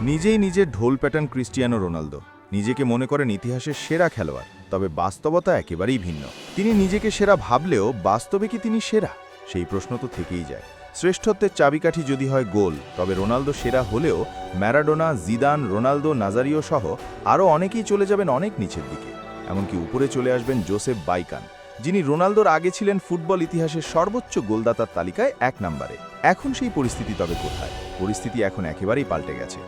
নিজেই নিজের ঢোল প্যাটার্ন ক্রিস্টিয়ানো রোনালদো। নিজেকে মনে করেন ইতিহাসের সেরা খেলোয়াড়, তবে বাস্তবতা একেবারেই ভিন্ন। তিনি নিজেকে সেরা ভাবলেও বাস্তবে কি তিনি সেরা? সেই প্রশ্ন তো থেকেই যায়। শ্রেষ্ঠত্বের চাবিকাঠি যদি হয় গোল, তবে রোনালদো সেরা হলেও ম্যারাডোনা, জিদান, রোনালদো, নাজারিও সহ আরও অনেকেই চলে যাবেন অনেক নিচের দিকে। এমনকি উপরে চলে আসবেন জোসেফ বাইকান। যিনি রোনালদোর আগে ছিলেন ফুটবল ইতিহাসের সর্বোচ্চ গোলদাতার তালিকায় এক নম্বরে। এখন সেই পরিস্থিতি তবে কোথায়? পরিস্থিতি এখন একেবারেই পাল্টে গেছে।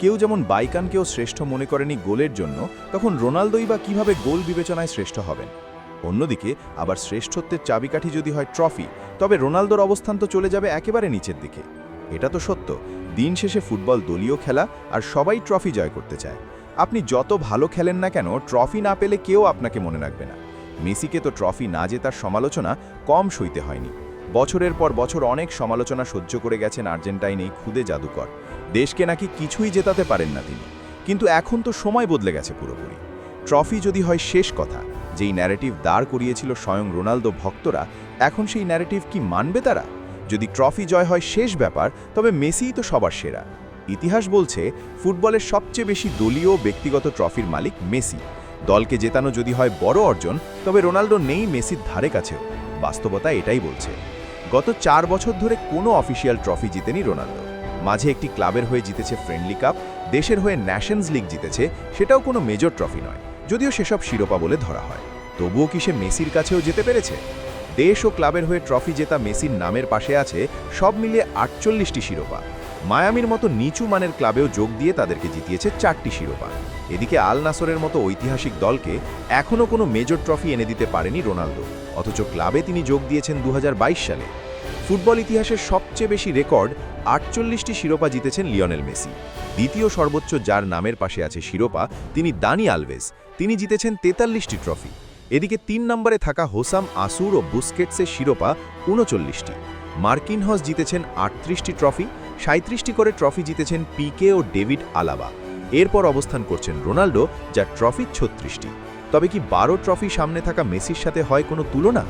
কেউ যেমন বাইকানকেও শ্রেষ্ঠ মনে করেনি গোলের জন্য, তখন রোনালদোই বা কীভাবে গোল বিবেচনায় শ্রেষ্ঠ হবেন? অন্যদিকে, আবার শ্রেষ্ঠত্বের চাবিকাঠি যদি হয় ট্রফি, তবে রোনালদোর অবস্থান তো চলে যাবে একেবারে নিচের দিকে। এটা তো সত্য। দিন শেষে ফুটবল দলীয় খেলা আর সবাই ট্রফি জয় করতে চায়। আপনি যত ভালো খেলেন না কেন, ট্রফি না পেলে কেউ আপনাকে মনে রাখবে না। মেসিকে তো ট্রফি না জেতার সমালোচনা কম সইতে হয়নি। বছরের পর বছর অনেক সমালোচনা সহ্য করে গেছেন আর্জেন্টাইন এই খুদে জাদুকর। দেশকে নাকি কিছুই জেতাতে পারেন না তিনি। কিন্তু এখন তো সময় বদলে গেছে পুরোপুরি। ট্রফি যদি হয় শেষ কথা, যেই ন্যারেটিভ দাঁড় করিয়েছিল স্বয়ং রোনালদো ভক্তরা, এখন সেই ন্যারেটিভ কি মানবে তারা? যদি ট্রফি জয় হয় শেষ ব্যাপার, তবে মেসিই তো সবার সেরা। ইতিহাস বলছে, ফুটবলের সবচেয়ে বেশি দলীয় ব্যক্তিগত ট্রফির মালিক মেসি। দলকে জেতানো যদি হয় বড় অর্জন, তবে রোনালদো নেই মেসির ধারে কাছেও। বাস্তবতা এটাই বলছে। গত চার বছর ধরে কোনো অফিসিয়াল ট্রফি জিতেনি রোনালদো। মাঝে একটি ক্লাবের হয়ে জিতেছে ফ্রেন্ডলি কাপ, দেশের হয়ে ন্যাশনস লিগ জিতেছে, সেটাও কোনো মেজর ট্রফি নয়, যদিও সেসব শিরোপা বলে ধরা হয়। তবুও কি সে মেসির কাছেও যেতে পেরেছে? দেশ ও ক্লাবের হয়ে ট্রফি জেতা মেসির নামের পাশে আছে সব মিলিয়ে আটচল্লিশটি শিরোপা। মায়ামির মতো নিচু মানের ক্লাবেও যোগ দিয়ে তাদেরকে জিতিয়েছে চারটি শিরোপা। এদিকে আল নাসরের মতো ঐতিহাসিক দলকে এখনও কোনো মেজর ট্রফি এনে দিতে পারেনি রোনালদো, অথচ ক্লাবে তিনি যোগ দিয়েছেন দু হাজার বাইশ সালে। ফুটবল ইতিহাসের সবচেয়ে বেশি রেকর্ড আটচল্লিশটি শিরোপা জিতেছেন লিওনেল মেসি। দ্বিতীয় সর্বোচ্চ যার নামের পাশে আছে শিরোপা, তিনি দানি আলভেজ তিনি জিতেছেন তেতাল্লিশটি ট্রফি। এদিকে তিন নম্বরে থাকা হোসাম আসুর ও বুস্কেটসের শিরোপা উনচল্লিশটি। মার্কিনহস জিতেছেন আটত্রিশটি ট্রফি সাঁত্রিশটি করে ট্রফি জিতেছেন পিকে ও ডেভিড আলাবা। এরপর অবস্থান করছেন রোনাল্ডো যার ট্রফি ছত্রিশটি। তবে কি বারো ট্রফি সামনে থাকা মেসির সাথে হয় কোনো তুলনা?